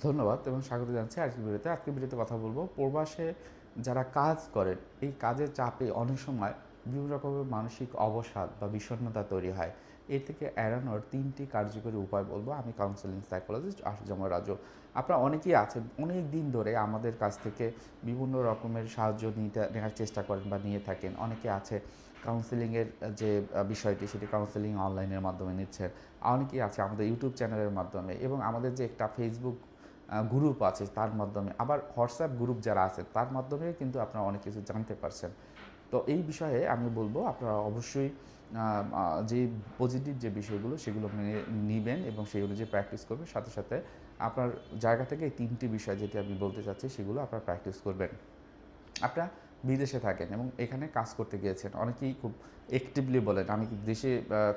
ধন্যবাদ এবং স্বাগত জানাচ্ছি আজকের ভিডিওতে। আজকের ভিডিওতে কথা বলব। প্রবাসে যারা কাজ করেন, এই কাজের চাপে অনেক সময় বিভিন্ন রকমের মানসিক অবসাদ বা বিষণ্ণতা তৈরি হয়। এর থেকে এড়ানোর তিনটি কার্যকরী উপায় বলব। আমি কাউন্সেলিং সাইকোলজিস্ট আশুজামা রাজু। আপনারা অনেকেই আছেন, অনেক দিন ধরে আমাদের কাছ থেকে বিভিন্ন রকমের সাহায্য নিতে, নেওয়ার চেষ্টা করেন বা নিয়ে থাকেন। অনেকে আছে কাউন্সেলিংয়ের যে বিষয়টি, সেটি কাউন্সেলিং অনলাইনের মাধ্যমে নিচ্ছেন। অনেকেই আছে আমাদের ইউটিউব চ্যানেলের মাধ্যমে এবং আমাদের যে একটা ফেসবুক গ্রুপ আছে, তার মাধ্যমে। আবার হোয়াটসঅ্যাপ গ্রুপ যারা আছে, তার মাধ্যমে কিন্তু আপনারা অনেক কিছু জানতে পারছেন। তো এই বিষয়ে আমি বলব, আপনারা অবশ্যই যে পজিটিভ যে বিষয়গুলো, সেগুলো মেনে নিবেন এবং সেই অনুযায়ী প্র্যাকটিস করবেন। সাথে সাথে আপনার জায়গা থেকে এই তিনটি বিষয় যেটি আমি বলতে চাচ্ছি, সেগুলো আপনারা প্র্যাকটিস করবেন। আপনারা বিদেশে থাকেন এবং এখানে কাজ করতে গিয়েছেন। অনেকেই খুব অ্যাক্টিভলি বলেন, আমি দেশে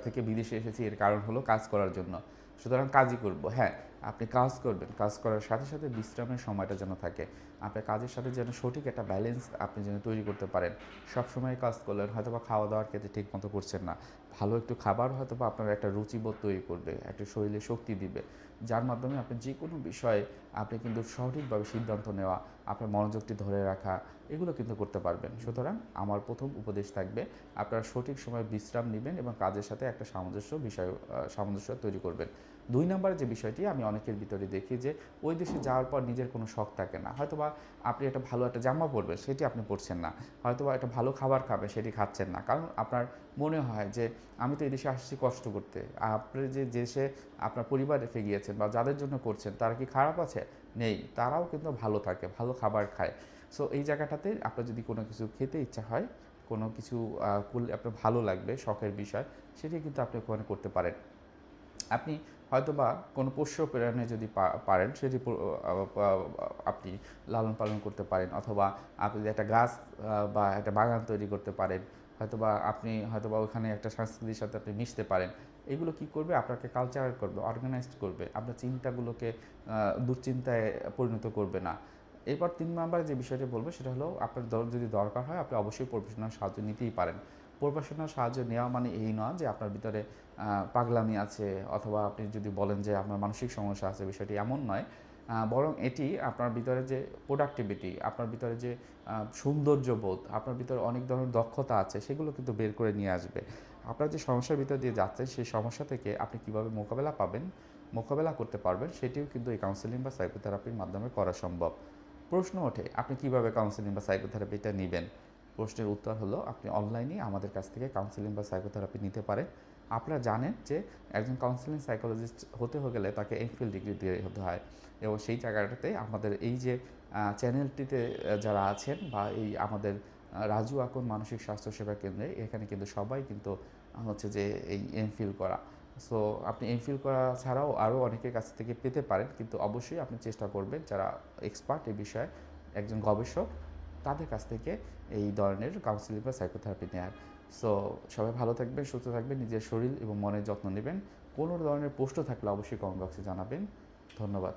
থেকে বিদেশে এসেছি, এর কারণ হলো কাজ করার জন্য। সুতরাং কাজই করব। হ্যাঁ আপনি কাজ করবেন, কাজ করার সাথে সাথে বিশ্রামের সময়টা যেন থাকে। আপনার কাজের সাথে যেন সঠিক একটা ব্যালেন্স আপনি যেন তৈরি করতে পারেন। সব সময় কাজ করলেন হয়তো বা খাওয়া দাওয়ার ক্ষেত্রে ঠিক মতো করছেন না। ভালো একটু খাবার হয়তো বা আপনার একটা রুচিবোধ তৈরি করবে, একটা শরীরে শক্তি দিবে। যার মাধ্যমে আপনি যে কোনো বিষয়ে আপনি কিন্তু সঠিকভাবে সিদ্ধান্ত নেওয়া, আপনার মনোযোগটি ধরে রাখা, এগুলো কিন্তু করতে পারবেন। সুতরাং আমার প্রথম উপদেশ থাকবে, আপনারা সঠিক সময় বিশ্রাম নেবেন এবং কাজের সাথে একটা সামঞ্জস্য বিষয় সামঞ্জস্য তৈরি করবেন। দুই নম্বরে যে বিষয়টি আমি অনেকের ভিতরে দেখি যে ওই দেশে যাওয়ার পর নিজের কোনো শখ থাকে না। হয়তোবা আপনি একটা ভালো একটা জামা পরবেন সেটি আপনি পরছেন না। হয়তোবা একটা ভালো খাবার খাবেন সেটি খাচ্ছেন না। কারণ আপনার মনে হয় যে আমি তো এই দেশে আসছি কষ্ট করতে। আপনি যে দেশে আপনার পরিবার রেখে গিয়েছেন বা যাদের জন্য করছেন, তারা কি খারাপ আছে? নেই। তারাও কিন্তু ভালো থাকে, ভালো খাবার খায়। সো এই জায়গাটাতে আপনার যদি কোনো কিছু খেতে ইচ্ছা হয়, কোনো কিছু করলে আপনার ভালো লাগবে, শখের বিষয়, সেটি কিন্তু আপনি ওখানে করতে পারেন। আপনি হয়তোবা কোনো পোষ্য প্রেরণে যদি পারেন সেটি আপনি লালন পালন করতে পারেন, অথবা আপনি একটা গাছ বা একটা বাগান তৈরি করতে পারেন, হয়তোবা আপনি হয়তোবা ওখানে একটা সংস্কৃতির সাথে আপনি মিশতে পারেন। এগুলো কি করবে? আপনাকে কালচার করবে অর্গানাইজড করবে। আপনার চিন্তাগুলোকে দুশ্চিন্তায় পরিণত করবে না। এরপর তিন নম্বরে যে বিষয়টি বলব, সেটা হলো আপনার যদি দরকার হয়, আপনি অবশ্যই প্রফেশনাল সাহায্য নিতেই পারেন। প্রফেশনাল সাহায্য নেওয়া মানে এই নয় যে আপনার ভিতরে পাগলামি আছে অথবা আপনি যদি বলেন যে আপনার মানসিক সমস্যা আছে বিষয়টি এমন নয়। বরং এটি আপনার ভিতরে যে প্রোডাক্টিভিটি আপনার ভিতরে যে আহ, সৌন্দর্য বোধ আপনার ভিতরে অনেক ধরনের দক্ষতা আছে সেগুলো কিন্তু বের করে নিয়ে আসবে। আপনার যে সমস্যার ভিতর দিয়ে যাচ্ছেন সেই সমস্যা থেকে আপনি কীভাবে মোকাবেলা পাবেন মোকাবেলা করতে পারবেন সেটিও কিন্তু এই কাউন্সেলিং বা সাইকোথেরাপির মাধ্যমে করা সম্ভব। প্রশ্ন ওঠে আপনি কীভাবে কাউন্সেলিং বা সাইকোথেরাপিটা নেবেন? প্রশ্নের উত্তর হলো, আপনি অনলাইনে আমাদের কাছ থেকে কাউন্সিলিং বা সাইকোথেরাপি নিতে পারেন। আপনারা জানেন যে একজন কাউন্সিলিং সাইকোলজিস্ট হতে গেলে তাকে এমফিল ডিগ্রি দিয়ে হতে হয় এবং সেই জায়গাটাতে আমাদের এই যে চ্যানেলটিতে যারা আছেন বা এই আমাদের রাজু আকন মানসিক স্বাস্থ্য সেবা কেন্দ্রে, এখানে কিন্তু সবাই কিন্তু হচ্ছে যে এই এমফিল করা। সো আপনি এমফিল করা ছাড়াও আরও অনেকের কাছ থেকে পেতে পারেন, কিন্তু অবশ্যই আপনি চেষ্টা করবেন যারা এক্সপার্ট এই বিষয়ে, একজন গবেষক তাদের কাছ থেকে এই ধরনের কাউন্সিলিং বা সাইকোথেরাপি নেওয়ার সো সবাই ভালো থাকবেন, সুস্থ থাকবেন, নিজের শরীর এবং মনের যত্ন নেবেন। কোনো ধরনের প্রশ্ন থাকলে অবশ্যই কমেন্ট বক্সে জানাবেন। ধন্যবাদ।